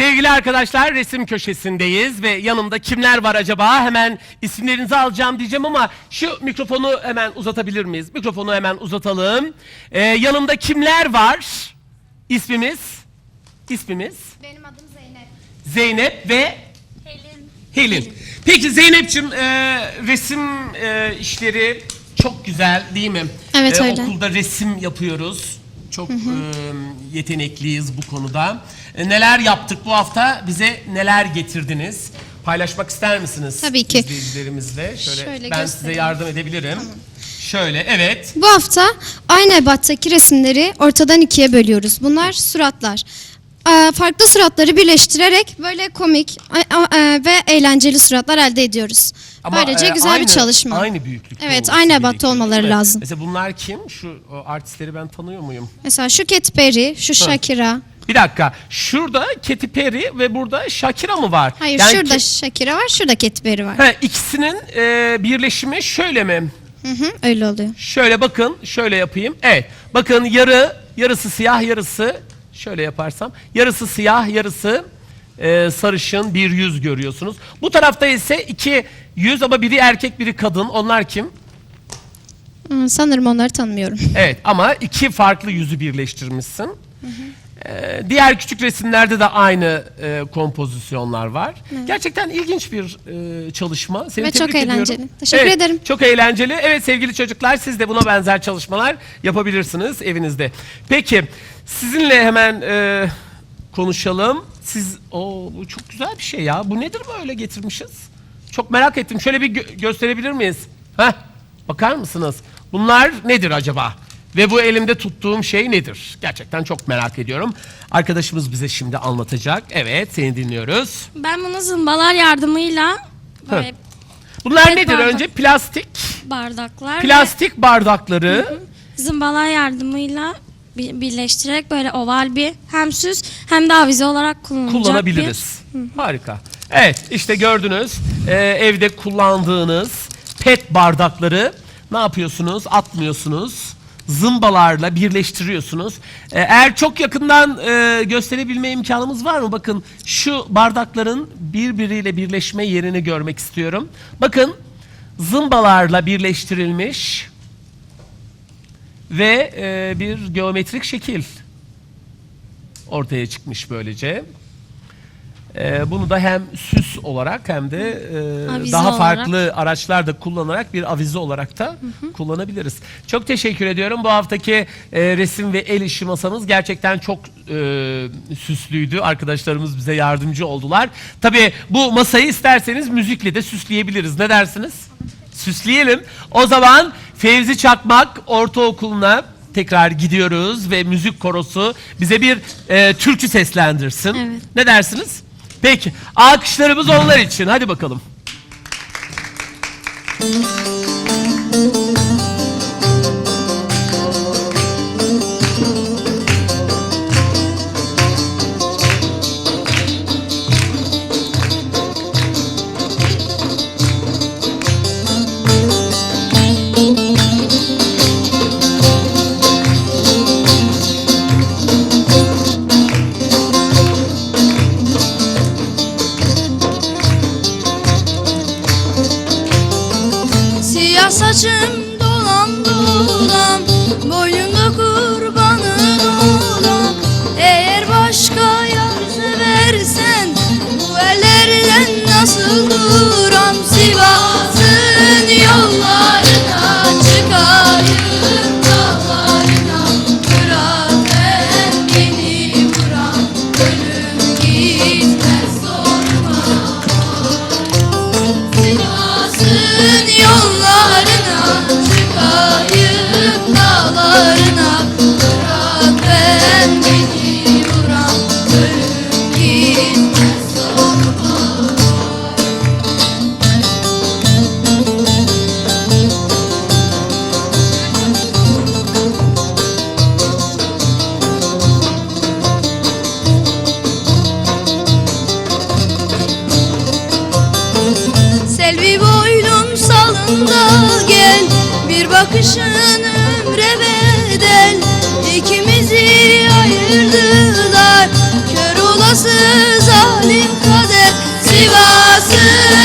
Sevgili arkadaşlar resim köşesindeyiz ve yanımda kimler var acaba? Hemen isimlerinizi alacağım diyeceğim ama şu mikrofonu hemen uzatabilir miyiz? Mikrofonu hemen uzatalım. Ee, yanımda kimler var? İsmimiz? İsmimiz? Benim adım Zeynep. Zeynep ve Helin. Helin. Peki Zeynep'ciğim e, resim e, işleri çok güzel değil mi? Evet, E, öyle. Okulda resim yapıyoruz. Çok e, yetenekliyiz bu konuda. E, neler yaptık bu hafta? Bize neler getirdiniz? Paylaşmak ister misiniz? Tabii ki. İzleyicilerimizle. Şöyle, Şöyle ben size göstereyim. yardım edebilirim. Şöyle evet. Bu hafta aynı ebattaki resimleri ortadan ikiye bölüyoruz. Bunlar suratlar. Ee, Farklı suratları birleştirerek böyle komik e, ve eğlenceli suratlar elde ediyoruz. Böylece e, güzel aynı- bir çalışma. Aynı büyüklükte Evet, aynı ebatta olmaları değil mi? lazım. Mesela bunlar kim? Şu o, artistleri ben tanıyor muyum? Mesela şu Katy Perry, şu Shakira. Bir dakika. Şurada Katy Perry ve burada Shakira mı var? Hayır Yani şurada Ke- Shakira var, şurada Katy Perry var. Ha, ikisinin e, birleşimi şöyle mi? Hı hı, öyle oluyor. Şöyle bakın, şöyle yapayım. Evet. Bakın yarı, yarısı siyah, yarısı şöyle yaparsam. Yarısı siyah, yarısı e, sarışın bir yüz görüyorsunuz. Bu tarafta ise iki yüz ama biri erkek, biri kadın. Onlar kim? Hı, sanırım onları tanımıyorum. Evet ama iki farklı yüzü birleştirmişsin. Ee, diğer küçük resimlerde de aynı e, kompozisyonlar var. Gerçekten ilginç bir e, çalışma. Seni Ve çok tebrik ediyorum. eğlenceli. Teşekkür Evet, ederim. Çok eğlenceli. Evet sevgili çocuklar siz de buna benzer çalışmalar yapabilirsiniz evinizde. Peki sizinle hemen e, konuşalım. Siz o bu çok güzel bir şey ya. Bu nedir böyle getirmişiz? Çok merak ettim. Şöyle bir gö- gösterebilir miyiz? Heh, bakar mısınız? Bunlar nedir acaba? Ve bu elimde tuttuğum şey nedir? Gerçekten çok merak ediyorum. Arkadaşımız bize şimdi anlatacak. Evet, seni dinliyoruz. Ben bunu zımbalar yardımıyla böyle Bunlar Evet, nedir? bardak. Önce plastik, bardaklar plastik bardakları. ve zımbalar yardımıyla bir- birleştirerek böyle oval bir hem süs hem de avize olarak kullanılacak kullanabiliriz. Harika. Evet işte gördünüz Ee, evde kullandığınız pet bardakları ne yapıyorsunuz? Atmıyorsunuz. Zımbalarla birleştiriyorsunuz. Ee, eğer çok yakından e, gösterebilme imkanımız var mı? Bakın şu bardakların birbiriyle birleşme yerini görmek istiyorum. Bakın zımbalarla birleştirilmiş ve e, bir geometrik şekil ortaya çıkmış böylece. Ee, bunu da hem süs olarak hem de e, Avize daha olarak. farklı araçlarda kullanarak bir avize olarak da kullanabiliriz. Çok teşekkür ediyorum. Bu haftaki e, resim ve el işi masamız gerçekten çok e, süslüydü. Arkadaşlarımız bize yardımcı oldular. Tabii bu masayı isterseniz müzikle de süsleyebiliriz. Ne dersiniz? Süsleyelim. O zaman Fevzi Çakmak Ortaokulu'na tekrar gidiyoruz ve müzik korosu bize bir e, türkü seslendirsin. Evet. Ne dersiniz? Peki. Alkışlarımız onlar için. Hadi bakalım. Saçım Sivas'ın yollarına çıkayım dağlarına bakışın ömre bedel. İkimizi ayırdılar. Kör olası zalim kader. Sivas'ın